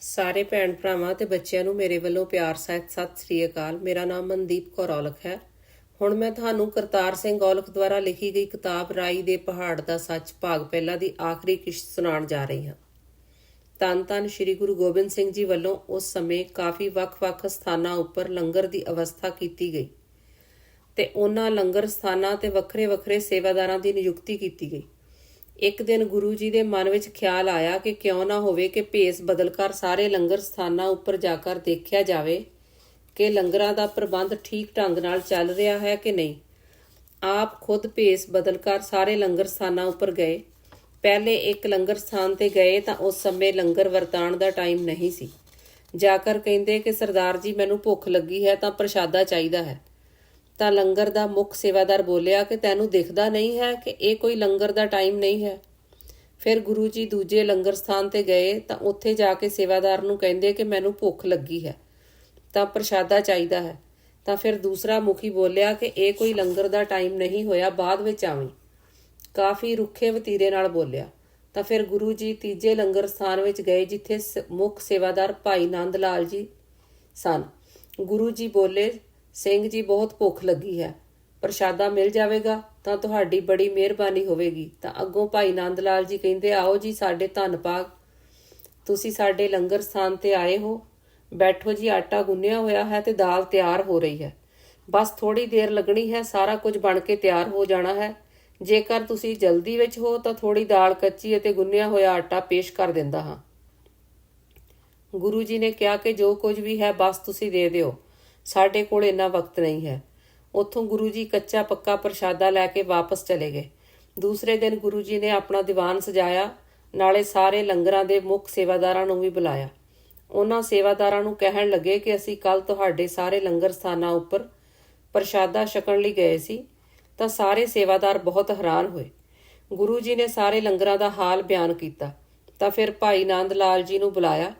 ਸਾਰੇ ਭੈਣ ਭਰਾਵਾਂ ਤੇ ਬੱਚਿਆਂ ਨੂੰ ਮੇਰੇ ਵੱਲੋਂ ਪਿਆਰ, ਸਹਿਤ, ਸਤਿ ਸ੍ਰੀ ਅਕਾਲ। ਮੇਰਾ ਨਾਮ ਮਨਦੀਪ ਕੌਰ ਔਲਖ ਹੈ। ਹੁਣ ਮੈਂ ਤੁਹਾਨੂੰ ਕਰਤਾਰ ਸਿੰਘ ਔਲਖ ਦੁਆਰਾ ਲਿਖੀ ਗਈ ਕਿਤਾਬ ਰਾਈ ਦੇ ਪਹਾੜ ਦਾ ਸੱਚ ਭਾਗ ਪਹਿਲਾ ਦੀ ਆਖਰੀ ਕਿਸ਼ਤ ਸੁਣਾਉਣ ਜਾ ਰਹੀ ਹਾਂ। ਤਨ ਤਨ ਸ੍ਰੀ ਗੁਰੂ ਗੋਬਿੰਦ ਸਿੰਘ ਜੀ ਵੱਲੋਂ ਉਸ ਸਮੇਂ ਕਾਫੀ ਵੱਖ-ਵੱਖ ਸਥਾਨਾਂ ਉੱਪਰ ਲੰਗਰ ਦੀ ਅਵਸਥਾ ਕੀਤੀ ਗਈ ਤੇ ਉਹਨਾਂ ਲੰਗਰ ਸਥਾਨਾਂ ਤੇ ਵੱਖਰੇ-ਵੱਖਰੇ ਸੇਵਾਦਾਰਾਂ ਦੀ ਨਿਯੁਕਤੀ ਕੀਤੀ ਗਈ। ਇੱਕ ਦਿਨ ਗੁਰੂ ਜੀ ਦੇ ਮਨ ਵਿੱਚ ਖਿਆਲ ਆਇਆ ਕਿ ਕਿਉਂ ਨਾ ਹੋਵੇ ਕਿ ਭੇਸ ਬਦਲ ਕਰ ਸਾਰੇ ਲੰਗਰ ਸਥਾਨਾਂ ਉੱਪਰ ਜਾ ਕਰ ਦੇਖਿਆ ਜਾਵੇ, ਕਿ ਲੰਗਰਾਂ ਦਾ ਪ੍ਰਬੰਧ ਠੀਕ ਢੰਗ ਨਾਲ ਚੱਲ ਰਿਹਾ ਹੈ ਕਿ ਨਹੀਂ। ਆਪ ਖੁਦ ਭੇਸ ਬਦਲ ਕਰ ਸਾਰੇ ਲੰਗਰ ਸਥਾਨਾਂ ਉੱਪਰ ਗਏ। ਪਹਿਲੇ ਇੱਕ ਲੰਗਰ ਸਥਾਨ ਤੇ ਗਏ ਤਾਂ ਉਸ ਸਮੇਂ ਲੰਗਰ ਵਰਤਾਣ ਦਾ ਟਾਈਮ ਨਹੀਂ ਸੀ। ਜਾਕਰ ਕਹਿੰਦੇ ਕਿ ਸਰਦਾਰ ਜੀ, ਮੈਨੂੰ ਭੁੱਖ ਲੱਗੀ ਹੈ ਤਾਂ ਪ੍ਰਸ਼ਾਦਾ ਚਾਹੀਦਾ ਹੈ। ਤਾਂ ਲੰਗਰ ਦਾ ਮੁੱਖ ਸੇਵਾਦਾਰ ਬੋਲਿਆ ਕਿ ਤੈਨੂੰ ਦਿਖਦਾ ਨਹੀਂ ਹੈ ਕਿ ਇਹ ਕੋਈ ਲੰਗਰ ਦਾ ਟਾਈਮ ਨਹੀਂ ਹੈ। ਫਿਰ ਗੁਰੂ ਜੀ ਦੂਜੇ ਲੰਗਰ ਸਥਾਨ ਤੇ ਗਏ ਤਾਂ ਉੱਥੇ ਜਾ ਕੇ ਸੇਵਾਦਾਰ ਨੂੰ ਕਹਿੰਦੇ ਕਿ ਮੈਨੂੰ ਭੁੱਖ ਲੱਗੀ ਹੈ, ਤਾਂ ਪ੍ਰਸ਼ਾਦਾ ਚਾਹੀਦਾ ਹੈ। ਤਾਂ ਫਿਰ ਦੂਸਰਾ ਮੁਖੀ ਬੋਲਿਆ ਕਿ ਇਹ ਕੋਈ ਲੰਗਰ ਦਾ ਟਾਈਮ ਨਹੀਂ ਹੋਇਆ, ਬਾਅਦ ਵਿੱਚ ਆਵੀਂ। ਕਾਫੀ ਰੁੱਖੇ ਵਤੀਰੇ ਨਾਲ ਬੋਲਿਆ। ਤਾਂ ਫਿਰ ਗੁਰੂ ਜੀ ਤੀਜੇ ਲੰਗਰ ਸਥਾਨ ਵਿੱਚ ਗਏ ਜਿੱਥੇ ਸ- ਮੁੱਖ ਸੇਵਾਦਾਰ ਭਾਈ ਨੰਦ ਲਾਲ ਜੀ ਸਨ। ਗੁਰੂ ਜੀ ਬੋਲੇ ਸਿੰਘ ਜੀ, ਬਹੁਤ ਭੁੱਖ ਲੱਗੀ ਹੈ। ਪ੍ਰਸ਼ਾਦਾ ਮਿਲ ਜਾਵੇਗਾ ਤਾਂ ਤੁਹਾਡੀ ਬੜੀ ਮਿਹਰਬਾਨੀ ਹੋਵੇਗੀ। ਤਾਂ ਅੱਗੋਂ ਭਾਈ ਨੰਦ ਲਾਲ ਜੀ ਕਹਿੰਦੇ, ਆਓ ਜੀ, ਸਾਡੇ ਧੰਨ ਭਾਗ। ਤੁਸੀਂ ਸਾਡੇ ਲੰਗਰ ਸਥਾਨ ਤੇ ਆਏ ਹੋ। ਬੈਠੋ ਜੀ, ਆਟਾ ਗੁੰਨਿਆ ਹੋਇਆ ਹੈ ਤੇ ਦਾਲ ਤਿਆਰ ਹੋ ਰਹੀ ਹੈ। ਬਸ ਥੋੜੀ ਦੇਰ ਲੱਗਣੀ ਹੈ, ਸਾਰਾ ਕੁਝ ਬਣ ਕੇ ਤਿਆਰ ਹੋ ਜਾਣਾ ਹੈ। ਜੇਕਰ ਤੁਸੀਂ ਜਲਦੀ ਵਿੱਚ ਹੋ, ਤਾਂ ਥੋੜੀ ਦਾਲ ਕੱਚੀ ਅਤੇ ਗੁੰਨਿਆ ਹੋਇਆ ਆਟਾ ਪੇਸ਼ ਕਰ ਦਿੰਦਾ ਹਾਂ। ਗੁਰੂ ਜੀ ਨੇ ਕਿਹਾ ਕਿ ਜੋ ਕੁਝ ਵੀ ਹੈ, ਬਸ ਤੁਸੀਂ ਦੇ ਦਿਓ। ਸਾਡੇ ਕੋਲ ਇੰਨਾ ਵਕਤ ਨਹੀਂ ਹੈ। ਉੱਥੋਂ ਗੁਰੂ ਜੀ ਕੱਚਾ ਪੱਕਾ ਪ੍ਰਸ਼ਾਦਾ ਲੈ ਕੇ ਵਾਪਸ ਚਲੇ ਗਏ। ਦੂਸਰੇ ਦਿਨ ਗੁਰੂ ਜੀ ਨੇ ਆਪਣਾ ਦੀਵਾਨ ਸਜਾਇਆ, ਨਾਲੇ ਸਾਰੇ ਲੰਗਰਾਂ ਦੇ ਮੁੱਖ ਸੇਵਾਦਾਰਾਂ ਨੂੰ ਵੀ ਬੁਲਾਇਆ। ਉਹਨਾਂ ਸੇਵਾਦਾਰਾਂ ਨੂੰ ਕਹਿਣ ਲੱਗੇ ਕਿ ਅਸੀਂ ਕੱਲ ਤੁਹਾਡੇ ਸਾਰੇ ਲੰਗਰ ਸਥਾਨਾਂ ਉੱਪਰ ਪ੍ਰਸ਼ਾਦਾ ਛਕਣ ਲਈ ਗਏ ਸੀ, ਤਾਂ ਸਾਰੇ ਸੇਵਾਦਾਰ ਬਹੁਤ ਹੈਰਾਨ ਹੋਏ। ਗੁਰੂ ਜੀ ਨੇ ਸਾਰੇ ਲੰਗਰਾਂ ਦਾ ਹਾਲ ਬਿਆਨ ਕੀਤਾ, ਤਾਂ ਫਿਰ ਭਾਈ ਨੰਦ ਲਾਲ ਜੀ ਨੂੰ ਬੁਲਾਇਆ।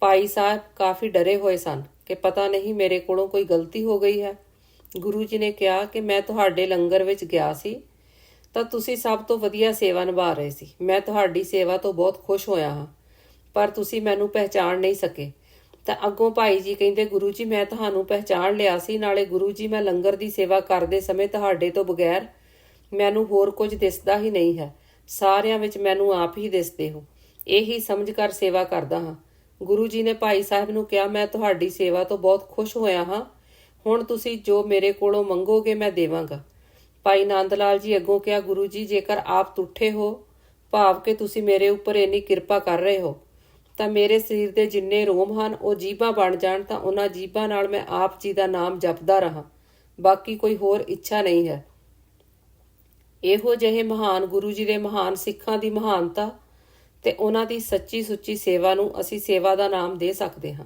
ਭਾਈ ਸਾਹਿਬ ਕਾਫੀ ਡਰੇ ਹੋਏ ਸਨ। ਕਿ ਪਤਾ ਨਹੀਂ ਮੇਰੇ ਕੋਲੋਂ ਕੋਈ ਗਲਤੀ ਹੋ ਗਈ ਹੈ। ਗੁਰੂ ਜੀ ਨੇ ਕਿਹਾ ਕਿ ਮੈਂ ਤੁਹਾਡੇ ਲੰਗਰ ਵਿੱਚ ਗਿਆ ਸੀ, ਤਾਂ ਤੁਸੀਂ ਸਭ ਤੋਂ ਵਧੀਆ ਸੇਵਾ ਨਿਭਾ ਰਹੇ ਸੀ। ਮੈਂ ਤੁਹਾਡੀ ਸੇਵਾ ਤੋਂ ਬਹੁਤ ਖੁਸ਼ ਹੋਇਆ ਹਾਂ, ਪਰ ਤੁਸੀਂ ਮੈਨੂੰ ਪਹਿਚਾਣ ਨਹੀਂ ਸਕੇ। ਤਾਂ ਅੱਗੋਂ ਭਾਈ ਜੀ ਕਹਿੰਦੇ, ਗੁਰੂ ਜੀ, ਮੈਂ ਤੁਹਾਨੂੰ ਪਹਿਚਾਣ ਲਿਆ ਸੀ। ਨਾਲੇ ਗੁਰੂ ਜੀ, ਮੈਂ ਲੰਗਰ ਦੀ ਸੇਵਾ ਕਰਦੇ ਸਮੇਂ ਤੁਹਾਡੇ ਤੋਂ ਬਗੈਰ ਮੈਨੂੰ ਹੋਰ ਕੁਝ ਦਿਸਦਾ ਹੀ ਨਹੀਂ ਹੈ। ਸਾਰਿਆਂ ਵਿੱਚ ਮੈਨੂੰ ਆਪ ਹੀ ਦਿਸਦੇ ਹੋ। ਇਹੀ ਸਮਝ ਕਰ ਸੇਵਾ ਕਰਦਾ ਹਾਂ। ਗੁਰੂ ਜੀ ਨੇ ਭਾਈ ਸਾਹਿਬ ਨੂੰ ਕਿਹਾ, ਮੈਂ ਤੁਹਾਡੀ ਸੇਵਾ ਤੋਂ ਬਹੁਤ ਖੁਸ਼ ਹੋਇਆ ਹਾਂ। ਹੁਣ ਤੁਸੀਂ ਜੋ ਮੇਰੇ ਕੋਲੋਂ ਮੰਗੋਗੇ ਮੈਂ ਦੇਵਾਂਗਾ। ਭਾਈ ਨੰਦ ਲਾਲ ਜੀ ਅੱਗੋਂ ਕਿਹਾ, ਗੁਰੂ ਜੀ, ਜੇਕਰ ਆਪ ਤੁੱਠੇ ਹੋ, ਭਾਵ ਕਿ ਤੁਸੀਂ ਮੇਰੇ ਉੱਪਰ ਇੰਨੀ ਕਿਰਪਾ ਕਰ ਰਹੇ ਹੋ, ਤਾਂ ਮੇਰੇ ਸਰੀਰ ਦੇ ਜਿੰਨੇ ਰੋਮ ਹਨ, ਉਹ ਜੀਭਾਂ ਬਣ ਜਾਣ, ਤਾਂ ਉਹਨਾਂ ਜੀਭਾਂ ਨਾਲ ਮੈਂ ਆਪ ਜੀ ਦਾ ਨਾਮ ਜਪਦਾ ਰਹਾ। ਬਾਕੀ ਕੋਈ ਹੋਰ ਇੱਛਾ ਨਹੀਂ ਹੈ। ਇਹੋ ਜਿਹੇ ਮਹਾਨ, ਗੁਰੂ ਜੀ ਦੇ ਮਹਾਨ ਸਿੱਖਾਂ ਦੀ ਮਹਾਨਤਾ ਤੇ ਉਹਨਾਂ ਦੀ ਸੱਚੀ ਸੁੱਚੀ ਸੇਵਾ ਨੂੰ ਅਸੀਂ ਸੇਵਾ ਦਾ ਨਾਮ ਦੇ ਸਕਦੇ ਹਾਂ।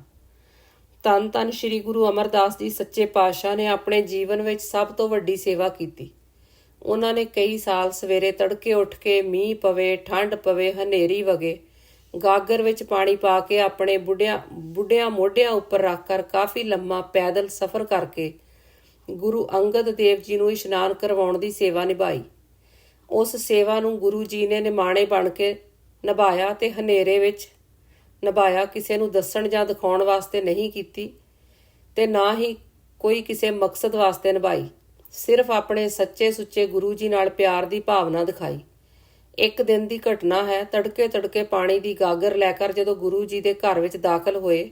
ਤਨ ਤਨ ਸ੍ਰੀ ਗੁਰੂ ਅਮਰਦਾਸ ਜੀ ਸੱਚੇ ਪਾਤਸ਼ਾਹ ਨੇ ਆਪਣੇ ਜੀਵਨ ਵਿੱਚ ਸਭ ਤੋਂ ਵੱਡੀ ਸੇਵਾ ਕੀਤੀ। ਉਹਨਾਂ ਨੇ ਕਈ ਸਾਲ ਸਵੇਰੇ ਤੜਕੇ ਉੱਠ ਕੇ ਮੀਂਹ ਪਵੇ ਠੰਡ ਪਵੇ, ਹਨੇਰੀ ਵਗੇ, ਗਾਗਰ ਵਿੱਚ ਪਾਣੀ ਪਾ ਕੇ ਆਪਣੇ ਬੁੱਢਿਆਂ ਬੁੱਢਿਆਂ ਮੋਢਿਆਂ ਉੱਪਰ ਰੱਖ ਕਰ ਕਾਫੀ ਲੰਮਾ ਪੈਦਲ ਸਫ਼ਰ ਕਰਕੇ ਗੁਰੂ ਅੰਗਦ ਦੇਵ ਜੀ ਨੂੰ ਇਸ਼ਨਾਨ ਕਰਵਾਉਣ ਦੀ ਸੇਵਾ ਨਿਭਾਈ। ਉਸ ਸੇਵਾ ਨੂੰ ਗੁਰੂ ਜੀ ਨੇ ਨਿਮਾਣੇ ਬਣ ਕੇ ਨਿਭਾਇਆ ਤੇ ਹਨੇਰੇ ਵਿੱਚ ਨਿਭਾਇਆ, ਕਿਸੇ ਨੂੰ ਦੱਸਣ ਜਾਂ ਦਿਖਾਉਣ ਵਾਸਤੇ ਨਹੀਂ ਕੀਤੀ ਤੇ ਨਾ ਹੀ ਕੋਈ ਕਿਸੇ ਮਕਸਦ ਵਾਸਤੇ ਨਿਭਾਈ। ਸਿਰਫ ਆਪਣੇ ਸੱਚੇ ਸੁੱਚੇ ਗੁਰੂ ਜੀ ਨਾਲ ਪਿਆਰ ਦੀ ਭਾਵਨਾ ਦਿਖਾਈ। ਇੱਕ ਦਿਨ ਦੀ ਘਟਨਾ ਹੈ ਤੜਕੇ ਤੜਕੇ ਪਾਣੀ ਦੀ ਗਾਗਰ ਲੈ ਕਰ ਜਦੋਂ ਗੁਰੂ ਜੀ ਦੇ ਘਰ ਵਿੱਚ ਦਾਖਲ ਹੋਏ,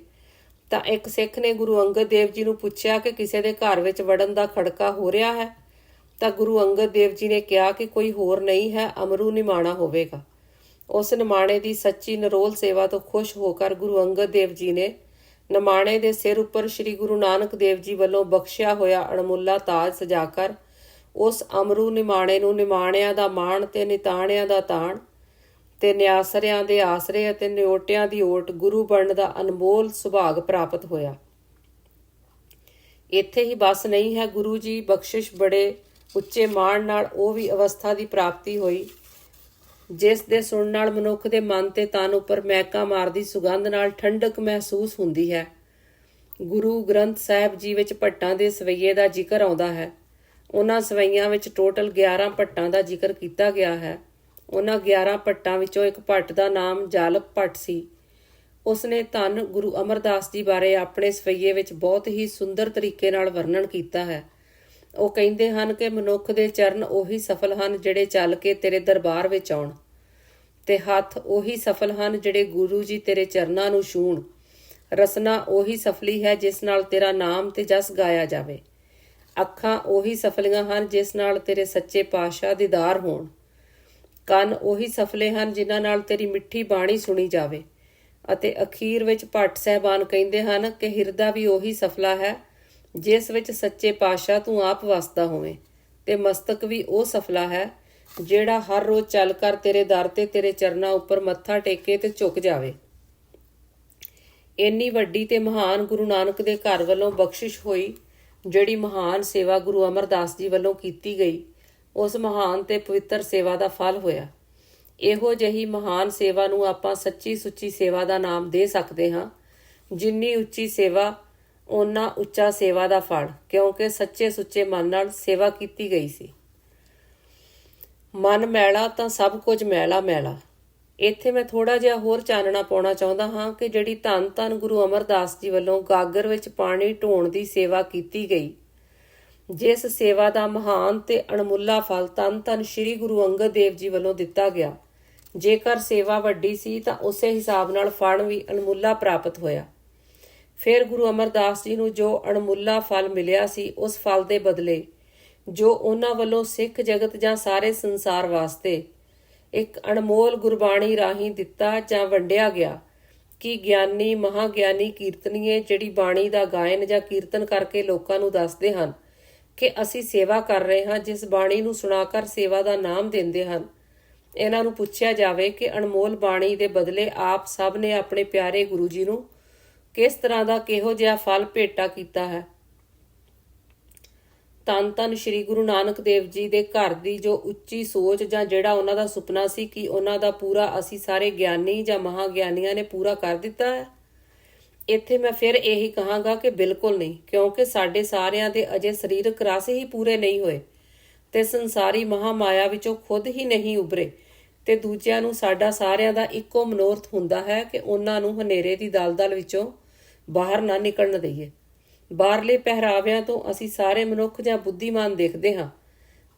ਤਾਂ ਇੱਕ ਸਿੱਖ ਨੇ ਗੁਰੂ ਅੰਗਦ ਦੇਵ ਜੀ ਨੂੰ ਪੁੱਛਿਆ ਕਿ ਕਿਸੇ ਦੇ ਘਰ ਵਿੱਚ ਵੜਨ ਦਾ ਖੜਕਾ ਹੋ ਰਿਹਾ ਹੈ, ਤਾਂ ਗੁਰੂ ਅੰਗਦ ਦੇਵ ਜੀ ਨੇ ਕਿਹਾ ਕਿ ਕੋਈ ਹੋਰ ਨਹੀਂ ਹੈ, ਅਮਰੂ ਨਿਮਾਣਾ ਹੋਵੇਗਾ। ਉਸ ਨਿਮਾਣੇ ਦੀ ਸੱਚੀ ਨਰੋਲ ਸੇਵਾ ਤੋਂ ਖੁਸ਼ ਹੋ ਕਰ ਗੁਰੂ ਅੰਗਦ ਦੇਵ ਜੀ ਨੇ ਨਿਮਾਣੇ ਦੇ ਸਿਰ ਉੱਪਰ ਸ੍ਰੀ ਗੁਰੂ ਨਾਨਕ ਦੇਵ ਜੀ ਵੱਲੋਂ ਬਖਸ਼ਿਆ ਹੋਇਆ ਅਣਮੁੱਲਾ ਤਾਜ ਸਜਾ ਕਰ, ਉਸ ਅਮਰੂ ਨਿਮਾਣੇ ਨੂੰ ਨਿਮਾਣਿਆਂ ਦਾ ਮਾਣ ਤੇ ਨਿਤਾਣਿਆਂ ਦਾ ਤਾਣ, ਤੇ ਨਿਆਸਰਿਆਂ ਦੇ ਆਸਰੇ ਅਤੇ ਨਿਓਟਿਆਂ ਦੀ ਓਟ ਗੁਰੂ ਬਣਨ ਦਾ ਅਨਮੋਲ ਸੁਭਾਗ ਪ੍ਰਾਪਤ ਹੋਇਆ। ਇੱਥੇ ਹੀ ਬਸ ਨਹੀਂ ਹੈ ਗੁਰੂ ਜੀ, ਬਖਸ਼ਿਸ਼ ਬੜੇ ਉੱਚੇ ਮਾਣ ਨਾਲ ਉਹ ਵੀ ਅਵਸਥਾ ਦੀ ਪ੍ਰਾਪਤੀ ਹੋਈ। ਜਿਸ ਦੇ ਸੁਣਨ ਨਾਲ ਮਨੁੱਖ ਦੇ ਮਨ ਤੇ ਤਨ ਉੱਪਰ ਮਹਿਕਾਂ ਮਾਰਦੀ ਸੁਗੰਧ ਨਾਲ ਠੰਡਕ ਮਹਿਸੂਸ ਹੁੰਦੀ ਹੈ। ਗੁਰੂ ਗ੍ਰੰਥ ਸਾਹਿਬ ਜੀ ਵਿੱਚ ਭੱਟਾਂ ਦੇ ਸਵਈਏ ਦਾ ਜ਼ਿਕਰ ਆਉਂਦਾ ਹੈ। ਉਹਨਾਂ ਸਵਈਆਂ ਵਿੱਚ ਟੋਟਲ 11 ਭੱਟਾਂ ਦਾ ਜ਼ਿਕਰ ਕੀਤਾ ਗਿਆ ਹੈ। ਉਹਨਾਂ 11 ਭੱਟਾਂ ਵਿੱਚੋਂ ਇੱਕ ਭੱਟ ਦਾ ਨਾਮ ਜਾਲਪ ਭੱਟ ਸੀ। ਉਸਨੇ ਧੰਨ ਗੁਰੂ ਅਮਰਦਾਸ ਜੀ ਬਾਰੇ ਆਪਣੇ ਸਵਈਏ ਵਿੱਚ ਬਹੁਤ ਹੀ ਸੁੰਦਰ ਤਰੀਕੇ ਨਾਲ ਵਰਣਨ ਕੀਤਾ ਹੈ। ਉਹ ਕਹਿੰਦੇ ਹਨ ਕਿ ਮਨੁੱਖ ਦੇ ਚਰਨ ਉਹੀ ਸਫਲ ਹਨ ਜਿਹੜੇ ਚੱਲ ਕੇ ਤੇਰੇ ਦਰਬਾਰ ਵਿੱਚ ਆਉਣ। ਤੇ ਹੱਥ ਉਹੀ ਸਫਲ ਹਨ ਜਿਹੜੇ ਗੁਰੂ ਜੀ ਤੇਰੇ ਚਰਨਾਂ ਨੂੰ ਛੂਹਣ। ਰਸਨਾ ਉਹੀ ਸਫਲੀ ਹੈ ਜਿਸ ਨਾਲ ਤੇਰਾ ਨਾਮ ਤੇ ਜਸ ਗਾਇਆ ਜਾਵੇ। ਅੱਖਾਂ ਉਹੀ ਸਫਲੀਆਂ ਹਨ ਜਿਸ ਨਾਲ ਤੇਰੇ ਸੱਚੇ ਪਾਤਸ਼ਾਹ ਦੀਦਾਰ ਹੋਣ। ਕੰਨ ਉਹੀ ਸਫਲੇ ਹਨ ਜਿਨ੍ਹਾਂ ਨਾਲ ਤੇਰੀ ਮਿੱਠੀ ਬਾਣੀ ਸੁਣੀ ਜਾਵੇ। ਅਤੇ ਅਖੀਰ ਵਿੱਚ ਭੱਟ ਸਹਿਬਾਨ ਕਹਿੰਦੇ ਹਨ ਕਿ ਹਿਰਦਾ ਵੀ ਉਹੀ ਸਫਲਾ ਹੈ ਜਿਸ ਵਿੱਚ ਸੱਚੇ ਪਾਤਸ਼ਾਹ ਤੂੰ ਆਪ ਵਸਦਾ ਹੋਵੇਂ, ਤੇ ਮਸਤਕ ਵੀ ਉਹ ਸਫਲਾ ਹੈ, ਜਿਹੜਾ ਹਰ ਰੋਜ਼ ਚੱਲ ਕਰ ਤੇਰੇ ਦਰ ਤੇ ਤੇਰੇ ਚਰਨਾਂ ਉੱਪਰ ਮੱਥਾ ਟੇਕੇ ਤੇ ਝੁਕ ਜਾਵੇ। ਇੰਨੀ ਵੱਡੀ ਤੇ ਮਹਾਨ ਗੁਰੂ ਨਾਨਕ ਦੇ ਘਰ ਵੱਲੋਂ ਬਖਸ਼ਿਸ਼ ਹੋਈ, ਜਿਹੜੀ ਮਹਾਨ ਸੇਵਾ ਗੁਰੂ ਅਮਰਦਾਸ ਜੀ ਵੱਲੋਂ ਕੀਤੀ ਗਈ, ਉਸ ਮਹਾਨ ਤੇ ਪਵਿੱਤਰ ਸੇਵਾ ਦਾ ਫਲ ਹੋਇਆ। ਇਹੋ ਜਿਹੀ ਮਹਾਨ ਸੇਵਾ ਨੂੰ ਆਪਾਂ ਸੱਚੀ ਸੁੱਚੀ ਸੇਵਾ ਦਾ ਨਾਮ ਦੇ ਸਕਦੇ ਹਾਂ, ਜਿੰਨੀ ਉੱਚੀ ਸੇਵਾ ਓਨਾ ਉੱਚਾ ਸੇਵਾ ਦਾ ਫਲ, ਕਿਉਂਕਿ ਸੱਚੇ ਸੁੱਚੇ ਮਨ ਨਾਲ ਸੇਵਾ ਕੀਤੀ ਗਈ ਸੀ। ਮਨ ਮੈਲਾ ਤਾਂ ਸਭ ਕੁਝ ਮੈਲਾ ਮੈਲਾ। ਇੱਥੇ ਮੈਂ ਥੋੜਾ ਜਿਹਾ ਹੋਰ ਚਾਨਣਾ ਪਾਉਣਾ ਚਾਹੁੰਦਾ ਹਾਂ ਕਿ ਜਿਹੜੀ ਧੰਨ ਧੰਨ ਗੁਰੂ ਅਮਰਦਾਸ ਜੀ ਵੱਲੋਂ ਗਾਗਰ ਵਿੱਚ ਪਾਣੀ ਢੋਣ ਦੀ ਸੇਵਾ ਕੀਤੀ ਗਈ, ਜਿਸ ਸੇਵਾ ਦਾ ਮਹਾਨ ਤੇ ਅਣਮੁੱਲਾ ਫਲ ਤਨ ਤਨ ਸ੍ਰੀ ਗੁਰੂ ਅੰਗਦ ਦੇਵ ਜੀ ਵੱਲੋਂ ਦਿੱਤਾ ਗਿਆ। ਜੇਕਰ ਸੇਵਾ ਵੱਡੀ ਸੀ ਤਾਂ ਉਸੇ ਹਿਸਾਬ ਨਾਲ ਫਲ ਵੀ ਅਣਮੁੱਲਾ ਪ੍ਰਾਪਤ ਹੋਇਆ। ਫਿਰ ਗੁਰੂ ਅਮਰਦਾਸ ਜੀ ਨੂੰ ਜੋ ਅਣਮੁੱਲਾ ਫਲ ਮਿਲਿਆ ਸੀ, ਉਸ ਫਲ ਦੇ ਬਦਲੇ ਜੋ ਉਹਨਾਂ ਵੱਲੋਂ ਸਿੱਖ ਜਗਤ ਜਾਂ ਸਾਰੇ ਸੰਸਾਰ ਵਾਸਤੇ ਇੱਕ ਅਣਮੋਲ ਗੁਰਬਾਣੀ ਰਾਹੀਂ ਦਿੱਤਾ ਜਾਂ ਵੰਡਿਆ ਗਿਆ, ਕਿ ਗਿਆਨੀ ਮਹਾਗਿਆਨੀ ਕੀਰਤਨੀਏ ਜਿਹੜੀ ਬਾਣੀ ਦਾ ਗਾਇਨ ਜਾਂ ਕੀਰਤਨ ਕਰਕੇ ਲੋਕਾਂ ਨੂੰ ਦੱਸਦੇ ਹਨ ਕਿ ਅਸੀਂ ਸੇਵਾ ਕਰ ਰਹੇ ਹਾਂ, ਜਿਸ ਬਾਣੀ ਨੂੰ ਸੁਣਾ ਕਰ ਸੇਵਾ ਦਾ ਨਾਮ ਦਿੰਦੇ ਹਨ। ਇਹਨਾਂ ਨੂੰ ਪੁੱਛਿਆ ਜਾਵੇ ਕਿ ਅਣਮੋਲ ਬਾਣੀ ਦੇ ਬਦਲੇ ਆਪ ਸਭ ਨੇ ਆਪਣੇ ਪਿਆਰੇ ਗੁਰੂ ਜੀ ਨੂੰ ਕਿਸ ਤਰ੍ਹਾਂ ਦਾ ਕਿਹੋ ਜਿਹਾ ਫਲ ਭੇਟਾ ਕੀਤਾ ਹੈ? ਤਨ ਤਨ ਸ੍ਰੀ ਗੁਰੂ ਨਾਨਕ ਦੇਵ ਜੀ ਦੇ ਘਰ ਦੀ ਜੋ ਉੱਚੀ ਸੋਚ ਜਾਂ ਜਿਹੜਾ ਉਹਨਾਂ ਦਾ ਸੁਪਨਾ ਸੀ ਕਿ ਉਹਨਾਂ ਦਾ ਪੂਰਾ ਅਸੀਂ ਸਾਰੇ ਗਿਆਨੀ ਜਾਂ ਮਹਾਗਿਆਨੀਆਂ ਨੇ ਪੂਰਾ ਕਰ ਦਿੱਤਾ ਹੈ, ਇੱਥੇ ਮੈਂ ਫਿਰ ਇਹੀ ਕਹਾਂਗਾ ਕਿ ਬਿਲਕੁਲ ਨਹੀਂ, ਕਿਉਂਕਿ ਸਾਡੇ ਸਾਰਿਆਂ ਦੇ ਅਜੇ ਸਰੀਰਕ ਰਸ ਹੀ ਪੂਰੇ ਨਹੀਂ ਹੋਏ ਤੇ ਸੰਸਾਰੀ ਮਹਾਮਾਇਆ ਵਿੱਚੋਂ ਖੁਦ ਹੀ ਨਹੀਂ ਉਭਰੇ ਤੇ ਦੂਜਿਆਂ ਨੂੰ ਸਾਡਾ ਸਾਰਿਆਂ ਦਾ ਇੱਕੋ ਮਨੋਰਥ ਹੁੰਦਾ ਹੈ ਕਿ ਉਹਨਾਂ ਨੂੰ ਹਨੇਰੇ ਦੀ ਦਲਦਲ ਵਿੱਚੋਂ ਬਾਹਰ ਨਾ ਨਿਕਲਣ ਦਈਏ। ਬਾਹਰਲੇ ਪਹਿਰਾਵਿਆਂ ਤੋਂ ਅਸੀਂ ਸਾਰੇ ਮਨੁੱਖ ਜਾਂ ਬੁੱਧੀਮਾਨ ਦੇਖਦੇ ਹਾਂ,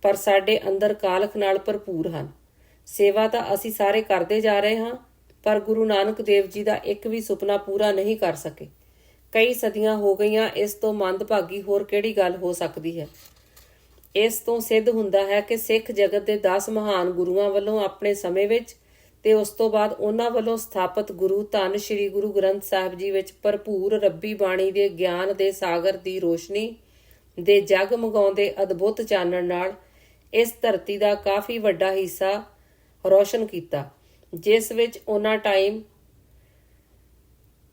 ਪਰ ਸਾਡੇ ਅੰਦਰ ਕਾਲਖ ਨਾਲ ਭਰਪੂਰ ਹਨ। ਸੇਵਾ ਤਾਂ ਅਸੀਂ ਸਾਰੇ ਕਰਦੇ ਜਾ ਰਹੇ ਹਾਂ, ਪਰ ਗੁਰੂ ਨਾਨਕ ਦੇਵ ਜੀ ਦਾ ਇੱਕ ਵੀ ਸੁਪਨਾ ਪੂਰਾ ਨਹੀਂ ਕਰ ਸਕੇ। ਕਈ ਸਦੀਆਂ ਹੋ ਗਈਆਂ, ਇਸ ਤੋਂ ਮੰਦਭਾਗੀ ਹੋਰ ਕਿਹੜੀ ਗੱਲ ਹੋ ਸਕਦੀ ਹੈ? ਇਸ ਤੋਂ ਸਿੱਧ ਹੁੰਦਾ ਹੈ ਕਿ ਸਿੱਖ ਜਗਤ ਦੇ 10 ਮਹਾਨ ਗੁਰੂਆਂ ਵੱਲੋਂ ਆਪਣੇ ਸਮੇਂ ਵਿੱਚ ਤੇ ਉਸ ਤੋਂ ਬਾਅਦ ਉਹਨਾਂ ਵੱਲੋਂ ਸਥਾਪਿਤ ਗੁਰੂ ਧੰਨ ਸ੍ਰੀ ਗੁਰੂ ਗ੍ਰੰਥ ਸਾਹਿਬ ਜੀ ਵਿੱਚ ਭਰਪੂਰ ਰੱਬੀ ਬਾਣੀ ਦੇ ਗਿਆਨ ਦੇ ਸਾਗਰ ਦੀ ਰੋਸ਼ਨੀ ਦੇ ਜਗ ਜਗਮਗਾਉਂਦੇ ਅਦਭੁਤ ਚਾਨਣ ਨਾਲ ਇਸ ਧਰਤੀ ਦਾ ਕਾਫੀ ਵੱਡਾ ਹਿੱਸਾ ਰੋਸ਼ਨ ਕੀਤਾ, ਜਿਸ ਵਿੱਚ ਉਹਨਾਂ ਟਾਈਮ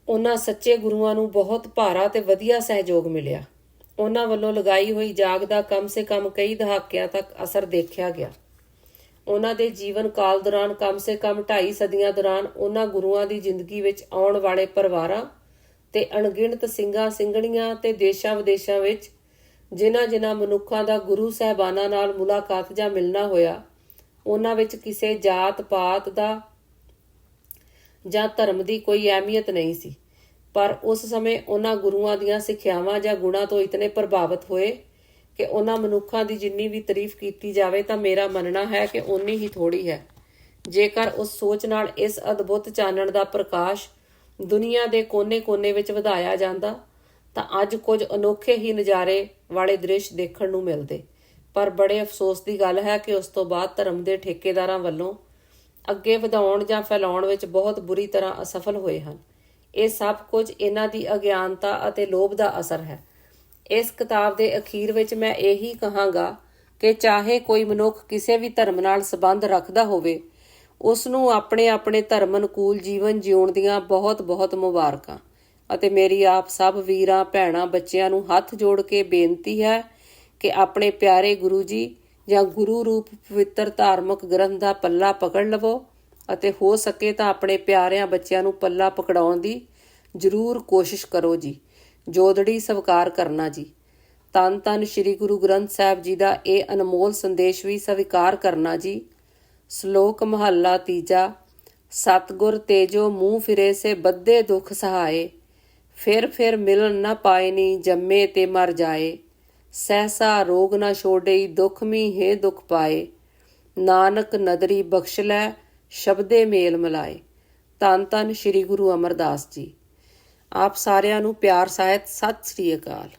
ਉਹਨਾਂ ਸੱਚੇ ਗੁਰੂਆਂ ਨੂੰ ਬਹੁਤ ਭਾਰਾ ਤੇ ਵਧੀਆ ਸਹਿਯੋਗ ਮਿਲਿਆ। ਉਹਨਾਂ ਵੱਲੋਂ ਲਗਾਈ ਹੋਈ ਜਾਗ ਦਾ ਕਮ ਸੇ ਕਮ ਕਈ ਦਹਾਕਿਆਂ ਤੱਕ ਅਸਰ ਦੇਖਿਆ ਗਿਆ। ਉਹਨਾਂ ਦੇ ਜੀਵਨ ਕਾਲ ਦੌਰਾਨ ਕਮ ਸੇ ਕਮ 2.5 ਸਦੀਆਂ ਦੌਰਾਨ ਉਹਨਾਂ ਗੁਰੂਆਂ ਦੀ ਜ਼ਿੰਦਗੀ ਵਿੱਚ ਆਉਣ ਵਾਲੇ ਪਰਿਵਾਰਾਂ ਤੇ ਅਣਗਿਣਤ ਸਿੰਘਾਂ, ਸਿੰਘਣੀਆਂ ਤੇ ਦੇਸ਼ਾਂ ਵਿਦੇਸ਼ਾਂ ਵਿੱਚ ਜਿਨ੍ਹਾਂ ਜਿਨ੍ਹਾਂ ਮਨੁੱਖਾਂ ਦਾ ਗੁਰੂ ਸਹਿਬਾਨਾਂ ਨਾਲ ਮੁਲਾਕਾਤ ਜਾਂ ਮਿਲਣਾ ਹੋਇਆ, ਉਹਨਾਂ ਵਿੱਚ ਕਿਸੇ ਜਾਤ ਪਾਤ ਦਾ ਜਾਂ ਧਰਮ ਦੀ ਕੋਈ ਅਹਿਮੀਅਤ ਨਹੀਂ ਸੀ। ਪਰ ਉਸ ਸਮੇਂ ਉਹਨਾਂ ਗੁਰੂਆਂ ਦੀਆਂ ਸਿੱਖਿਆਵਾਂ ਜਾਂ ਗੁਣਾਂ ਤੋਂ ਇਤਨੇ ਪ੍ਰਭਾਵਿਤ ਹੋਏ ਕਿ ਉਹਨਾਂ ਮਨੁੱਖਾਂ ਦੀ ਜਿੰਨੀ ਵੀ ਤਾਰੀਫ ਕੀਤੀ ਜਾਵੇ ਤਾਂ ਮੇਰਾ ਮੰਨਣਾ ਹੈ ਕਿ ਓਨੀ ਹੀ ਥੋੜੀ ਹੈ। ਜੇਕਰ ਉਸ ਸੋਚ ਨਾਲ ਇਸ ਅਦਭੁਤ ਚਾਨਣ ਦਾ ਪ੍ਰਕਾਸ਼ ਦੁਨੀਆ ਦੇ ਕੋਨੇ-ਕੋਨੇ ਵਿੱਚ ਵਧਾਇਆ ਜਾਂਦਾ, ਤਾਂ ਅੱਜ ਕੁਝ ਅਨੋਖੇ ਹੀ ਨਜ਼ਾਰੇ ਵਾਲੇ ਦ੍ਰਿਸ਼ ਦੇਖਣ ਨੂੰ ਮਿਲਦੇ। ਪਰ ਬੜੇ ਅਫਸੋਸ ਦੀ ਗੱਲ ਹੈ ਕਿ ਉਸ ਤੋਂ ਬਾਅਦ ਧਰਮ ਦੇ ਠੇਕੇਦਾਰਾਂ ਵੱਲੋਂ ਅੱਗੇ ਵਧਾਉਣ ਜਾਂ ਫੈਲਾਉਣ ਵਿੱਚ ਬਹੁਤ ਬੁਰੀ ਤਰ੍ਹਾਂ ਅਸਫਲ ਹੋਏ ਹਨ। ਇਹ ਸਭ ਕੁਝ ਇਹਨਾਂ ਦੀ ਅਗਿਆਨਤਾ ਅਤੇ ਲੋਭ ਦਾ ਅਸਰ ਹੈ। ਇਸ ਕਿਤਾਬ ਦੇ ਅਖੀਰ ਵਿੱਚ ਮੈਂ ਇਹੀ ਕਹਾਂਗਾ ਕਿ ਚਾਹੇ ਕੋਈ ਮਨੁੱਖ ਕਿਸੇ ਵੀ ਧਰਮ ਨਾਲ ਸੰਬੰਧ ਰੱਖਦਾ ਹੋਵੇ ਉਸ ਨੂੰ ਆਪਣੇ ਆਪਣੇ ਧਰਮ ਅਨੁਕੂਲ ਜੀਵਨ ਜਿਉਣ ਦੀਆਂ ਬਹੁਤ-ਬਹੁਤ ਮੁਬਾਰਕਾਂ। ਅਤੇ ਮੇਰੀ ਆਪ ਸਭ ਵੀਰਾਂ, ਭੈਣਾਂ, ਬੱਚਿਆਂ ਨੂੰ ਹੱਥ ਜੋੜ ਕੇ ਬੇਨਤੀ ਹੈ ਕਿ ਆਪਣੇ ਪਿਆਰੇ ਗੁਰੂ ਜੀ ਜਾਂ ਗੁਰੂ ਰੂਪ ਪਵਿੱਤਰ ਧਾਰਮਿਕ ਗ੍ਰੰਥ ਦਾ ਪੱਲਾ ਪਕੜ ਲਵੋ ਅਤੇ ਹੋ ਸਕੇ ਤਾਂ ਆਪਣੇ ਪਿਆਰਿਆਂ ਬੱਚਿਆਂ ਨੂੰ ਪੱਲਾ ਪਕੜਾਉਣ ਦੀ ਜ਼ਰੂਰ ਕੋਸ਼ਿਸ਼ ਕਰੋ ਜੀ। ਜੋਦੜੀ ਸਵੀਕਾਰ ਕਰਨਾ ਜੀ। ਤਨ ਤਨ ਸ੍ਰੀ ਗੁਰੂ ਗ੍ਰੰਥ ਸਾਹਿਬ ਜੀ ਦਾ ਇਹ ਅਨਮੋਲ ਸੰਦੇਸ਼ ਵੀ ਸਵੀਕਾਰ ਕਰਨਾ ਜੀ। ਸ਼ਲੋਕ ਮਹੱਲਾ ਤੀਜਾ, ਸਤਗੁਰ ਤੇਜੋ ਮੂੰਹ ਫਿਰੇ ਸੇ ਬੱਧੇ ਦੁਖ ਸਹਾਏ, ਫਿਰ ਫਿਰ ਮਿਲਣ ਨਾ ਪਾਏ ਨੀ ਜੰਮੇ ਤੇ ਮਰ ਜਾਏ। ਸਹਸਾ ਰੋਗ ਨਾ ਛੋੜਈ ਦੁਖ ਮੀ ਹੈ ਦੁਖ ਪਾਏ। ਨਾਨਕ ਨਦਰੀ ਬਖਸ਼ ਲੈ ਸ਼ਬਦੇ ਮੇਲ ਮਿਲਾਏ। ਤਨ ਤਨ ਸ੍ਰੀ ਗੁਰੂ ਅਮਰਦਾਸ ਜੀ। ਆਪ ਸਾਰਿਆਂ ਨੂੰ ਪਿਆਰ ਸਾਹਿਤ ਸਤਿ ਸ੍ਰੀ ਅਕਾਲ।